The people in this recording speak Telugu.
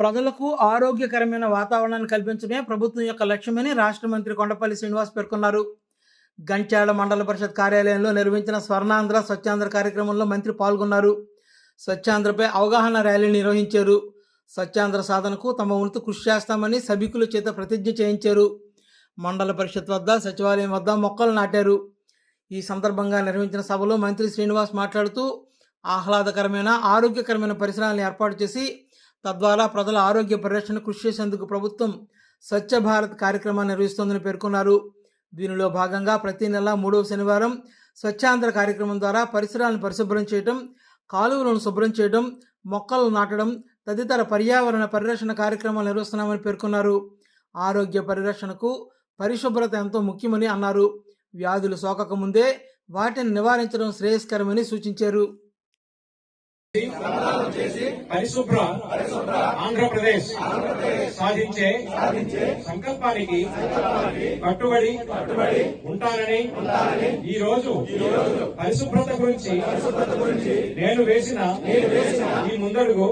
ప్రజలకు ఆరోగ్యకరమైన వాతావరణాన్ని కల్పించడమే ప్రభుత్వం యొక్క లక్ష్యమని రాష్ట్ర మంత్రి కొండపల్లి శ్రీనివాస్ పేర్కొన్నారు. గంచాడ మండల పరిషత్ కార్యాలయంలో నిర్వహించిన స్వర్ణాంధ్ర స్వచ్ఛాంధ్ర కార్యక్రమంలో మంత్రి పాల్గొన్నారు. స్వచ్ఛాంధ్రపై అవగాహన ర్యాలీ నిర్వహించారు. స్వచ్ఛాంధ్ర సాధనకు తమ వంతు కృషి చేస్తామని సభికుల చేత ప్రతిజ్ఞ చేయించారు. మండల పరిషత్ వద్ద సచివాలయం వద్ద మొక్కలు నాటారు. ఈ సందర్భంగా నిర్వహించిన సభలో మంత్రి శ్రీనివాస్ మాట్లాడుతూ ఆహ్లాదకరమైన ఆరోగ్యకరమైన పరిసరాలను ఏర్పాటు చేసి తద్వారా ప్రజల ఆరోగ్య పరిరక్షణ కృషి చేసేందుకు ప్రభుత్వం స్వచ్ఛ భారత్ కార్యక్రమాన్ని నిర్వహిస్తోందని పేర్కొన్నారు. దీనిలో భాగంగా ప్రతి నెల మూడవ శనివారం స్వచ్ఛాంధ్ర కార్యక్రమం ద్వారా పరిసరాలను పరిశుభ్రం చేయడం కాలువలను శుభ్రం చేయడం మొక్కలు నాటడం తదితర పర్యావరణ పరిరక్షణ కార్యక్రమాలు నిర్వహిస్తున్నామని పేర్కొన్నారు. ఆరోగ్య పరిరక్షణకు పరిశుభ్రత ఎంతో ముఖ్యమని అన్నారు. వ్యాధులు సోకకముందే వాటిని నివారించడం శ్రేయస్కరమని సూచించారు. పరిశుభ్ర ఆంధ్రప్రదేశ్ సాధించే సంకల్పానికి కట్టుబడి ఉంటానని ఈ రోజు పరిశుభ్రత గురించి నేను వేసిన ఈ ముందడుగు